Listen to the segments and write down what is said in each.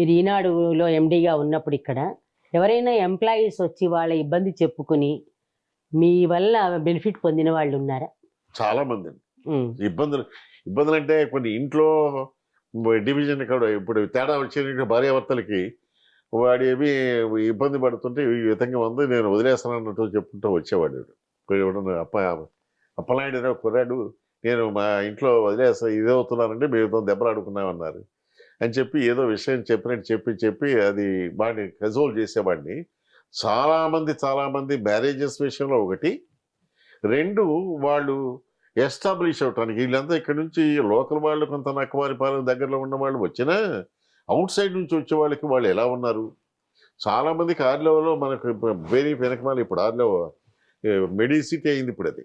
మీరు ఈనాడులో ఎండీగా ఉన్నప్పుడు ఇక్కడ ఎవరైనా ఎంప్లాయీస్ వచ్చి వాళ్ళ ఇబ్బంది చెప్పుకుని మీ వల్ల బెనిఫిట్ పొందిన వాళ్ళు ఉన్నారా? చాలా మంది ఇబ్బందులు ఇబ్బందులు అంటే కొన్ని ఇంట్లో డివిజన్ కూడా ఇప్పుడు తేడా వచ్చే భార్యాభర్తలకి వాడు ఏమి ఇబ్బంది పడుతుంటే ఈ విధంగా ఉంది నేను వదిలేస్తానన్నట్టు చెప్పుకుంటూ వచ్చేవాడు అప్ప అప్పలాంటి కుర్రాడు నేను మా ఇంట్లో వదిలేస్తా ఇదే అవుతున్నానంటే మేము దెబ్బలాడుకున్నామన్నారు అని చెప్పి ఏదో విషయం చెప్పినట్టు చెప్పి చెప్పి అది వాడిని రిజోల్వ్ చేసేవాడిని. చాలామంది చాలామంది మ్యారేజెస్ విషయంలో ఒకటి. రెండు వాళ్ళు ఎస్టాబ్లిష్ అవటానికి వీళ్ళంతా ఇక్కడ నుంచి లోకల్ వాళ్ళు కొంత నక్కవారిపాలెం దగ్గరలో ఉన్న వాళ్ళు వచ్చినా అవుట్ సైడ్ నుంచి వచ్చే వాళ్ళకి వాళ్ళు ఎలా ఉన్నారు? చాలామందికి ఆర్లెవలో మనకు వేరే వెనకమాలి ఇప్పుడు ఆర్లో మెడిసిటీ అయింది ఇప్పుడు అది.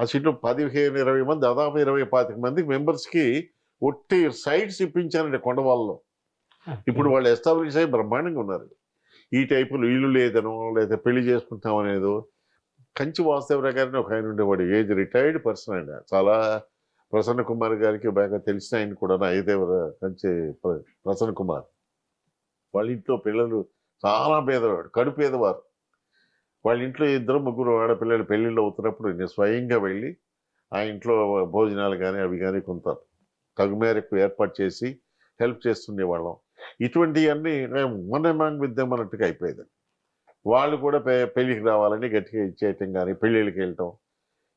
ఆ సీట్లో పదిహేను ఇరవై మంది దాదాపు ఇరవై పాతిక మంది మెంబర్స్కి ఒట్టి సైట్స్ ఇప్పించారండి కొండవాళ్ళలో. ఇప్పుడు వాళ్ళు ఎస్టాబ్లిష్ అయ్యి బ్రహ్మాండంగా ఉన్నారు. ఈ టైపులు ఇల్లు లేదనో లేదా పెళ్ళి చేసుకుంటాం అనేదో కంచి వాస్తవరావు గారిని ఒక ఆయన ఉండేవాడు. ఏజ్ రిటైర్డ్ పర్సన్ ఆయన చాలా ప్రసన్న కుమార్ గారికి బాగా తెలిసిన ఆయన కూడా ఐదేవర కంచి ప్ర- ప్రసన్న కుమార్. వాళ్ళ ఇంట్లో పిల్లలు చాలా పేదవాడు కడు పేదవారు. వాళ్ళ ఇంట్లో ఇద్దరు ముగ్గురు ఆడపిల్లలు పెళ్ళిళ్ళు అవుతున్నప్పుడు నేను స్వయంగా వెళ్ళి ఆ ఇంట్లో భోజనాలు కానీ అవి కానీ కొంత తగు మేరకు ఏర్పాటు చేసి హెల్ప్ చేస్తుండేవాళ్ళం. ఇటువంటివన్నీ వన్ అమాంగ్ విత్ దెమ్ అన్నట్టుగా అయిపోయేది. వాళ్ళు కూడా పె పెళ్ళికి రావాలని గట్టిగా ఇచ్చేయటం కానీ పెళ్ళిళ్ళకి వెళ్ళటం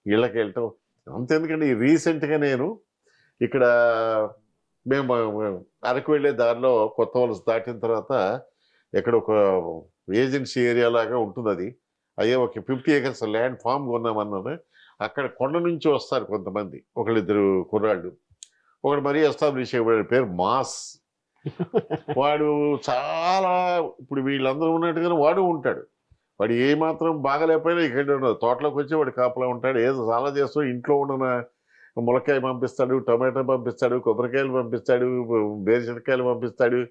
ఇళ్ళకి వెళ్ళటం. అంతెందుకంటే రీసెంట్గా నేను ఇక్కడ మేము అరకు వెళ్ళే దారిలో కొత్త వలస దాటిన తర్వాత ఎక్కడ ఒక ఏజెన్సీ ఏరియా లాగా ఉంటుంది అది అయ్యే ఒక ఫిఫ్టీ ఏకర్స్ ల్యాండ్ ఫామ్ కొన్నామన్నాను. అక్కడ కొండ నుంచి వస్తారు కొంతమంది. ఒకళ్ళిద్దరు కుర్రాళ్ళు. ఒకడు మరీ ఎస్టాబ్లిష్ అయ్యే పేరు మాస్. వాడు చాలా ఇప్పుడు వీళ్ళందరూ ఉన్నట్టుగానే వాడు ఉంటాడు. వాడు ఏ మాత్రం బాగలేకపోయినా ఇక్కడ ఉండదు. తోటలోకి వచ్చి వాడు కాపలా ఉంటాడు. ఏదో చాలా చేస్తూ ఇంట్లో ఉన్న ములక్కాయ పంపిస్తాడు టమాటా పంపిస్తాడు కొబ్బరికాయలు పంపిస్తాడు వేరుశనకాయలు పంపిస్తాడు.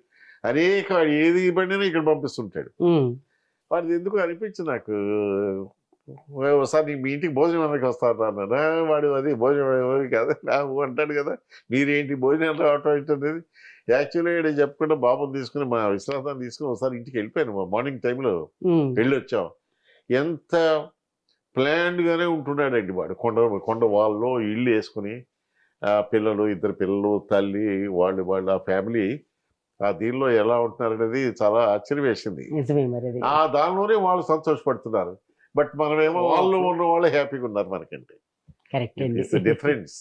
అనేక వాడు ఏది ఇబ్బందినా ఇక్కడ పంపిస్తుంటాడు. వాడిది ఎందుకు అనిపించింది నాకు ఒకసారి నీ మీ ఇంటికి భోజనం అందరికి వస్తారు అన్నారా వాడు అది భోజనం ఎవరు కదా. నాకు అంటాడు కదా మీరేంటి భోజనం రావటం ఏంటనేది? యాక్చువల్గా ఇక్కడ చెప్పకుండా బాబుని తీసుకుని మా విశ్రాంతాన్ని తీసుకుని ఒకసారి ఇంటికి వెళ్ళిపోయాను. మా మార్నింగ్ టైంలో వెళ్ళి వచ్చాం ఎంత ప్లాన్డ్గానే ఉంటున్నాడండి వాడు. కొండ కొండ వాళ్ళలో ఇల్లు వేసుకుని ఆ పిల్లలు ఇద్దరు పిల్లలు తల్లి వాళ్ళు వాళ్ళు ఆ ఫ్యామిలీ ఆ దీనిలో ఎలా ఉంటున్నారనేది చాలా ఆశ్చర్యం వేసింది. ఆ దానిలోనే వాళ్ళు సంతోషపడుతున్నారు. బట్ మనమేమో వాళ్ళు ఉన్న వాళ్ళే హ్యాపీగా ఉన్నారు మనకంటే. ఇట్స్ డిఫరెన్స్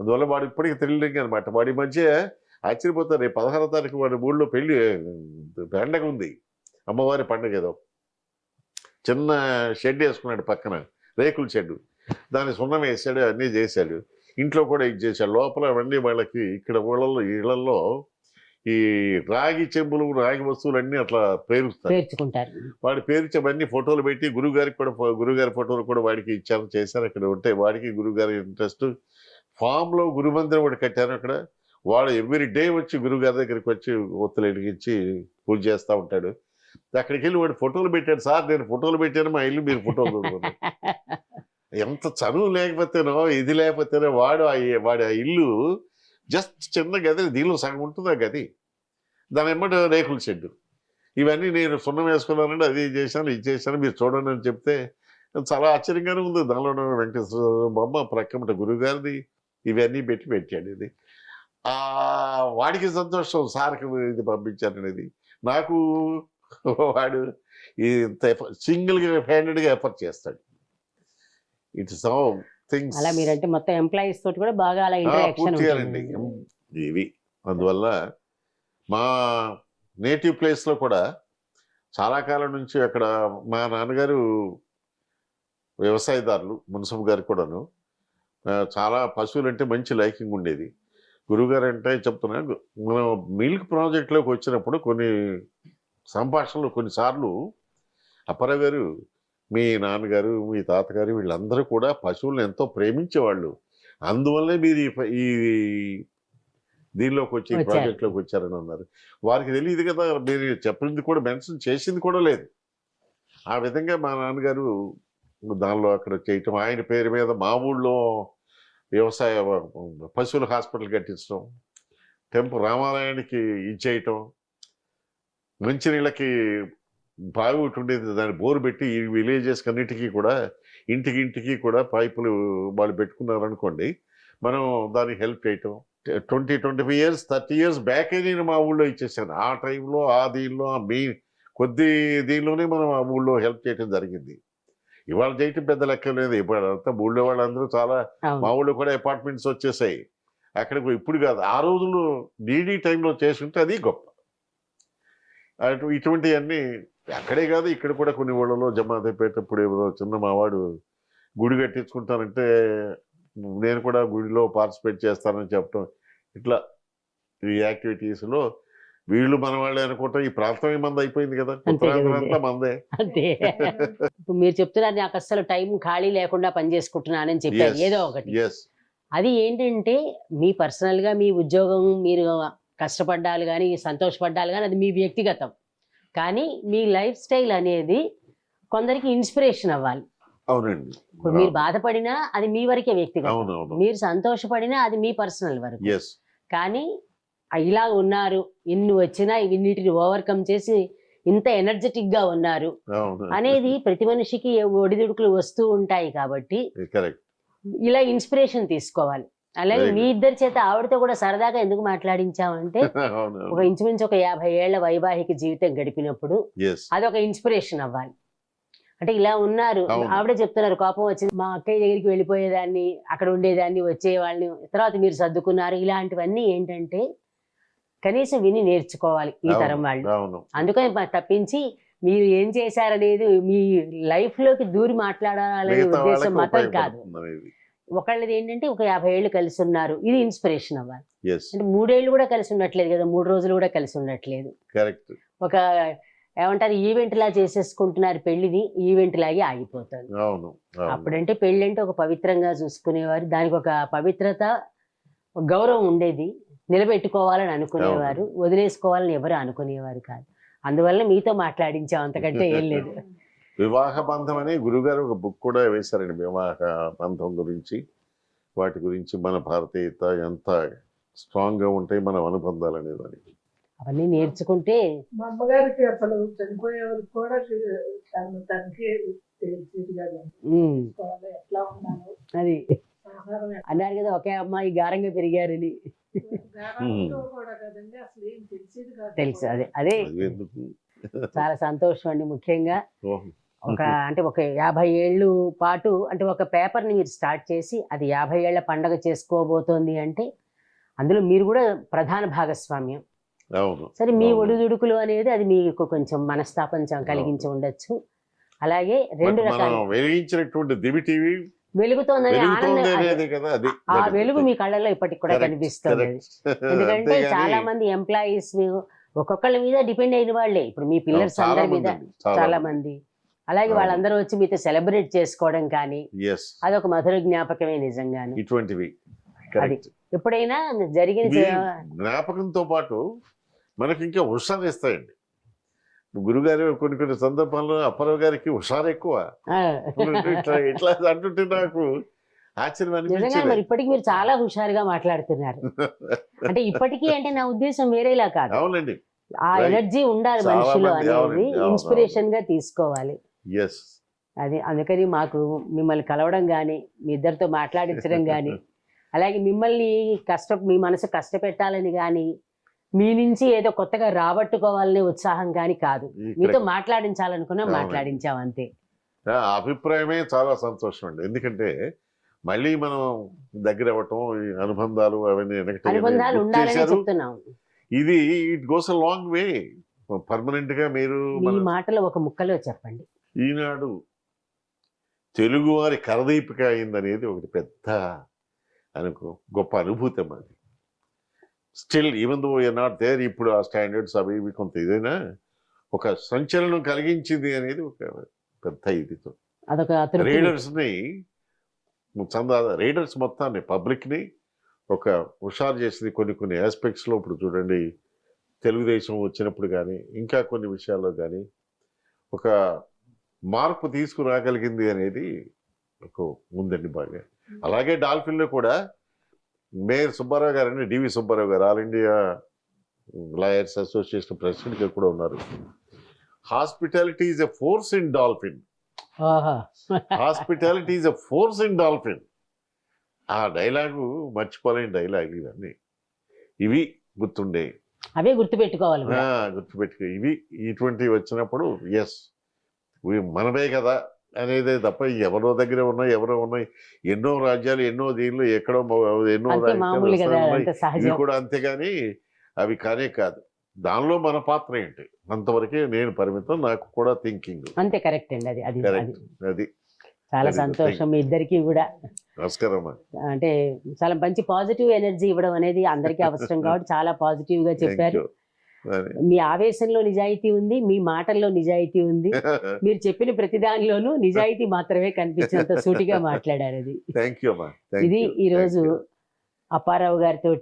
అందువల్ల వాడు ఇప్పటికీ థ్రిల్లింగ్ అనమాట వాడి మధ్య ఆశ్చర్యపోతారు. రేపు పదహారో తారీఖు వాడి ఊళ్ళో పెళ్ళి పండగ ఉంది. అమ్మవారి పండగ ఏదో. చిన్న షెడ్ వేసుకున్నాడు పక్కన రేకుల షెడ్. దాన్ని సున్నం వేసాడు అన్నీ చేశాడు. ఇంట్లో కూడా ఇది చేశాడు. లోపల అవన్నీ వాళ్ళకి ఇక్కడ ఊళ్ళల్లో ఇళ్ళలో ఈ రాగి చెంబులు రాగి వస్తువులు అన్నీ అట్లా పేరుస్తారు. పేర్చుకుంటారు. వాడి పేరు అవన్నీ ఫోటోలు పెట్టి గురువుగారికి కూడా ఫో- గురువుగారి ఫోటోలు కూడా వాడికి ఇచ్చారు చేశారు. అక్కడ ఉంటే వాడికి గురువుగారి ఇంట్రెస్ట్. ఫామ్లో గురుమందిరం ఒకటి కట్టారు అక్కడ. వాడు ఎవ్రీ డే వచ్చి గురువుగారి దగ్గరికి వచ్చి ఒత్తులు ఎడిగించి పూజ చేస్తూ ఉంటాడు. అక్కడికి వెళ్ళి వాడు ఫోటోలు పెట్టాడు. సార్ నేను ఫోటోలు పెట్టాను. మా ఇల్లు మీరు ఫోటోలు ఎంత చదువు లేకపోతేనో ఇది లేకపోతేనో వాడు వాడి ఆ ఇల్లు జస్ట్ చిన్న గది దీనిలో సగం ఉంటుంది ఆ గది. దాని ఎమ్మట రేకుల షెడ్ ఇవన్నీ నేను సున్నం వేసుకున్నానండి అది చేశాను ఇది చేశాను మీరు చూడండి అని చెప్తే చాలా ఆశ్చర్యంగానే ఉంది. దానిలో ఉన్న వెంకటేశ్వర బొమ్మ ప్రక్కమట గురుగారిది ఇవన్నీ పెట్టి పెట్టాడు ఇది. వాడికి సంతోషం సార్కి ఇది పంపించాను అనేది. నాకు వాడు ఇంత సింగిల్గా హ్యాండెడ్గా ఎఫర్ట్ చేస్తాడు. ఇట్స్ సౌ థింగ్స్ అలా మీరంటే మొత్తం ఎంప్లాయీస్ తోటి కూడా బాగా అలా ఇంటరాక్షన్ ఇవి అందువల్ల మా నేటివ్ ప్లేస్లో కూడా చాలా కాలం నుంచి అక్కడ మా నాన్నగారు వ్యవసాయదారులు మున్సబ్ గారు కూడాను. చాలా పశువులు అంటే మంచి లైకింగ్ ఉండేది. గురుగారు అంటే చెప్తున్నా మనం మిల్క్ ప్రాజెక్ట్లోకి వచ్చినప్పుడు కొన్ని సంభాషణలు కొన్నిసార్లు అప్పారావు గారు మీ నాన్నగారు మీ తాతగారు వీళ్ళందరూ కూడా పశువులను ఎంతో ప్రేమించేవాళ్ళు. అందువల్లే మీరు ఈ దీనిలోకి వచ్చి. ప్రాజెక్ట్లోకి వచ్చారని అన్నారు. వారికి తెలియదు కదా మీరు చెప్పింది కూడా మెన్షన్ చేసింది కూడా లేదు. ఆ విధంగా మా నాన్నగారు దానిలో అక్కడ చేయటం ఆయన పేరు మీద మా ఊళ్ళో వ్యవసాయ పశువుల హాస్పిటల్ కట్టించడం టెంపు రామాలయానికి ఇచ్చేయటం మంచినీళ్ళకి బావి ఒకటి ఉండేది దాన్ని బోరు పెట్టి ఈ విలేజెస్ అన్నిటికీ కూడా ఇంటికి ఇంటికి కూడా పైపులు వాళ్ళు పెట్టుకున్నారు అనుకోండి మనం దానికి హెల్ప్ చేయటం. Twenty twenty five years thirty years బ్యాకే నేను మా ఊళ్ళో ఇచ్చేసాను. ఆ టైంలో ఆ దీనిలో ఆ మీ కొద్ది దీనిలోనే మనం ఆ ఊళ్ళో హెల్ప్ చేయడం జరిగింది. ఇవాళ చేయటం పెద్ద లెక్క లేదు. ఇప్పుడు అంతా ఊళ్ళో వాళ్ళందరూ చాలా మా ఊళ్ళో కూడా అపార్ట్మెంట్స్ వచ్చేసాయి. అక్కడికి ఇప్పుడు కాదు ఆ రోజుల్లో నీడీ టైంలో చేసుకుంటే అది గొప్ప. అటు ఇటువంటివన్నీ అక్కడే కాదు ఇక్కడ కూడా కొన్ని ఊళ్ళలో జమాత్ అయిపోయేటప్పుడు ఏదో చిన్న మావాడు గుడి కట్టించుకుంటానంటే నేను కూడా గుడిలో పార్టిసిపేట్ చేస్తానని చెప్పడం ఇట్లా ఈ యాక్టివిటీస్లో వీళ్ళు మన వాళ్ళే అనుకుంటాం ఈ ప్రాంతం మంది అయిపోయింది కదా. ఉత్తరాంధ్ర కదండి. అంతా మందే. అంతే. ఇప్పుడు మీరు చెప్తున్నారు నాకు అస్సలు టైం ఖాళీ లేకుండా పని చేసుకుంటున్నానని చెప్పారు. ఏదో ఒకటి. ఎస్ అది ఏంటంటే మీ పర్సనల్గా మీ ఉద్యోగం మీరు కష్టపడ్డాలు కానీ సంతోషపడ్డాలు కానీ అది మీ వ్యక్తిగతం. కానీ మీ లైఫ్ స్టైల్ అనేది కొందరికి ఇన్స్పిరేషన్ అవ్వాలి. అవునండి. ఇప్పుడు మీరు బాధపడినా అది మీ వరకే వ్యక్తిగతం. మీరు సంతోషపడినా అది మీ పర్సనల్ వరకు. కానీ ఇలా ఉన్నారు ఇన్ని వచ్చినా ఇన్నిటిని ఓవర్కమ్ చేసి ఇంత ఎనర్జెటిక్గా ఉన్నారు అనేది ప్రతి మనిషికి ఒడిదుడుకులు వస్తూ ఉంటాయి కాబట్టి ఇలా ఇన్స్పిరేషన్ తీసుకోవాలి. అలాగే మీ ఇద్దరి చేత ఆవిడతో కూడా సరదాగా ఎందుకు మాట్లాడించామంటే ఒక ఇంచుమించు ఒక యాభై ఏళ్ళ వైవాహిక జీవితం గడిపినప్పుడు ఎస్ అదొక ఇన్స్పిరేషన్ అవ్వాలి. అంటే ఇలా ఉన్నారు. ఆవిడే చెప్తున్నారు కోపం వచ్చింది. మా అక్కయ్య దగ్గరికి వెళ్ళిపోయేదాన్ని అక్కడ ఉండేదాన్ని వచ్చేవాళ్ళని. తర్వాత మీరు సర్దుకున్నారు. ఇలాంటివన్నీ ఏంటంటే కనీసం విని నేర్చుకోవాలి ఈ తరం వాళ్ళు. అందుకని తప్పించి మీరు ఏం చేశారనేది మీ లైఫ్లోకి దూరి మాట్లాడాలనే ఉద్దేశం మాత్రం కాదు. ఒకళ్ళది ఏంటంటే ఒక యాభై ఏళ్ళు కలిసి ఉన్నారు ఇది ఇన్స్పిరేషన్ అవ్వాలి. ఎస్ అంటే మూడేళ్ళు కూడా కలిసి ఉండట్లేదు కదా మూడు రోజులు కూడా కలిసి ఉండట్లేదు కరెక్ట్ ఒక ఏమంటారు ఈవెంట్ లా చేసేసుకుంటున్నారు పెళ్ళిని ఈవెంట్ లాగే ఆగిపోతుంది. అవును. అప్పుడంటే పెళ్ళి అంటే ఒక పవిత్రంగా చూసుకునేవారు దానికి ఒక పవిత్రత గౌరవం ఉండేది. నిలబెట్టుకోవాలని అనుకునేవారు వదిలేసుకోవాలని ఎవరు అనుకునేవారు కాదు. అందువల్ల మీతో మాట్లాడించాం అంతకంటే ఏం లేదు. వివాహ బంధం అని గురుగారు ఒక బుక్ కూడా వేశారండి వివాహ బంధం గురించి. వాటి గురించి మన భారతీయత ఎంత స్ట్రాంగ్గా ఉంటాయి మన అనుబంధాలు అనేది అవన్నీ నేర్చుకుంటే మా అమ్మగారికి అసలు చనిపోయే వరకు కూడా తను తనకి ఎట్లా ఉన్నాను అది అన్నారు కదా ఒకే అమ్మాయి గారంగా పెరిగారని. తెలుసు అదే అదే. చాలా సంతోషం అండి ముఖ్యంగా. ఓహ్. ఒక అంటే ఒక యాభై ఏళ్ళు పాటు అంటే ఒక పేపర్ని మీరు స్టార్ట్ చేసి అది యాభై ఏళ్ళ పండగ చేసుకోబోతోంది అంటే అందులో మీరు కూడా ప్రధాన భాగస్వామ్యం. సరే మీ. ఒడిదుడుకులు అనేది అది మీకు కొంచెం మనస్తాపం కలిగించి ఉండొచ్చు. అలాగే రెండు రకాల. వెలిగించినటువంటి దివి టీవీ వెలుగుతోందని ఆనందం. ఆ వెలుగు మీ కళ్ళల్లో ఇప్పటికి కూడా కనిపిస్తుంది. ఎందుకంటే చాలా మంది ఎంప్లాయీస్ ఒక్కొక్కళ్ళ మీద డిపెండ్ అయిన వాళ్ళే. ఇప్పుడు మీ పిల్లర్స్ అందరి మీద చాలా మంది. అలాగే. వాళ్ళందరూ వచ్చి మీతో సెలబ్రేట్ చేసుకోవడం కానీ అదొక మధుర జ్ఞాపకమే నిజంగానే. ఇటువంటివి. ఎప్పుడైనా జరిగిన జ్ఞాపకంతో పాటు మనకి ఇంకా హుషారు ఇస్తాయండి. గురుగారు కొన్ని కొన్ని సందర్భాల్లో అప్పారావు గారికి హుషారు ఎక్కువ. ఇట్లా ఇట్లా అంటుంటే నాకు ఆశ్చర్యం నిజంగా ఇప్పటికి మీరు చాలా హుషారుగా మాట్లాడుతున్నారు. అంటే ఇప్పటికీ అంటే నా ఉద్దేశం వేరేలా కాదు. అవునండి. ఆ. ఎనర్జీ ఉండాలి మనిషిలో అనేది ఇన్స్పిరేషన్గా తీసుకోవాలి. అది అందుకని మాకు మిమ్మల్ని కలవడం కానీ మీ ఇద్దరితో మాట్లాడించడం కానీ అలాగే మిమ్మల్ని కష్ట మీ మనసు కష్టపెట్టాలని కానీ మీ నుంచి ఏదో కొత్తగా రాబట్టుకోవాలనే ఉత్సాహం కానీ కాదు. మీతో మాట్లాడించాలనుకున్నా. మాట్లాడించాం అంతే. అభిప్రాయమే చాలా సంతోషం అండి. ఎందుకంటే మళ్ళీ మనం దగ్గర అవ్వటం అనుబంధాలు అవన్నీ. చెప్తున్నాం. ఇది it goes a long way పర్మనెంట్గా మీరు మాటలో ఒక ముక్కలో చెప్పండి. ఈనాడు తెలుగువారి కరదీపిక అయిందనేది ఒకటి పెద్ద అనుకో గొప్ప అనుభూతి అది still even though you are not there ఇప్పుడు ఆ స్టాండర్డ్స్ అవి ఇవి కొంత ఇదైనా? ఒక సంచలనం కలిగించింది అనేది ఒక పెద్ద ఇదితో. అదొక అతృప్తి రీడర్స్ని చందా రీడర్స్ మొత్తాన్ని పబ్లిక్ని ఒక హుషారు చేసింది కొన్ని కొన్ని ఆస్పెక్ట్స్లో. ఇప్పుడు చూడండి తెలుగుదేశం వచ్చినప్పుడు కానీ ఇంకా కొన్ని విషయాల్లో కానీ ఒక మార్పు తీసుకురాగలిగింది అనేది ఒక ఉందండి బాగా. అలాగే డాల్ఫిన్లో కూడా మేయర్ సుబ్బారావు గారు అండి డివి సుబ్బారావు గారు ఆల్ ఇండియా లాయర్స్ అసోసియేషన్ ప్రెసిడెంట్గా కూడా ఉన్నారు. Hospitality is a force in Dolphin. Hospitality is a force in Dolphin. ఆ డైలాగు మర్చిపోలేని డైలాగ్ ఇవన్నీ. ఇవి గుర్తుండే. అవే గుర్తుపెట్టుకోవాలి. గుర్తుపెట్టుకో. ఇవి ఇటువంటివి వచ్చినప్పుడు ఎస్ మనమే కదా అనేది తప్ప ఎవరో దగ్గర ఉన్నాయి ఎవరో ఉన్నాయి. ఎన్నో రాజ్యాలు ఎన్నో దీనిలో ఎక్కడో ఎన్నో రాజ్యాలు ఇవి కూడా అంతేగాని అవి కానే కాదు. దానిలో మన పాత్ర ఏంటి? అంతవరకే నేను పరిమితం నాకు కూడా థింకింగ్. అంతే కరెక్ట్ అండి అది అది అది. చాలా. సంతోషం. మీ ఇద్దరికి కూడా. నమస్కారం అంటే చాలా మంచి పాజిటివ్ ఎనర్జీ ఇవ్వడం అనేది అందరికీ అవసరం కాబట్టి చాలా పాజిటివ్గా చెప్పారు మీ ఆవేశంలో నిజాయితీ ఉంది మీ మాటల్లో నిజాయితీ ఉంది. మీరు చెప్పిన ప్రతి దానిలోనూ నిజాయితీ మాత్రమే కనిపించినంత సూటిగా మాట్లాడారు అది. ఇది. ఈరోజు. అప్పారావు గారితో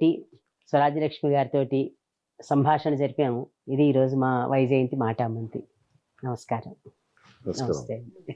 స్వరాజ్యలక్ష్మి గారితో సంభాషణ జరిపాము. ఇది ఈరోజు మా వైజయంతి మాటామంతి. నమస్కారం. నమస్కారం. నమస్తే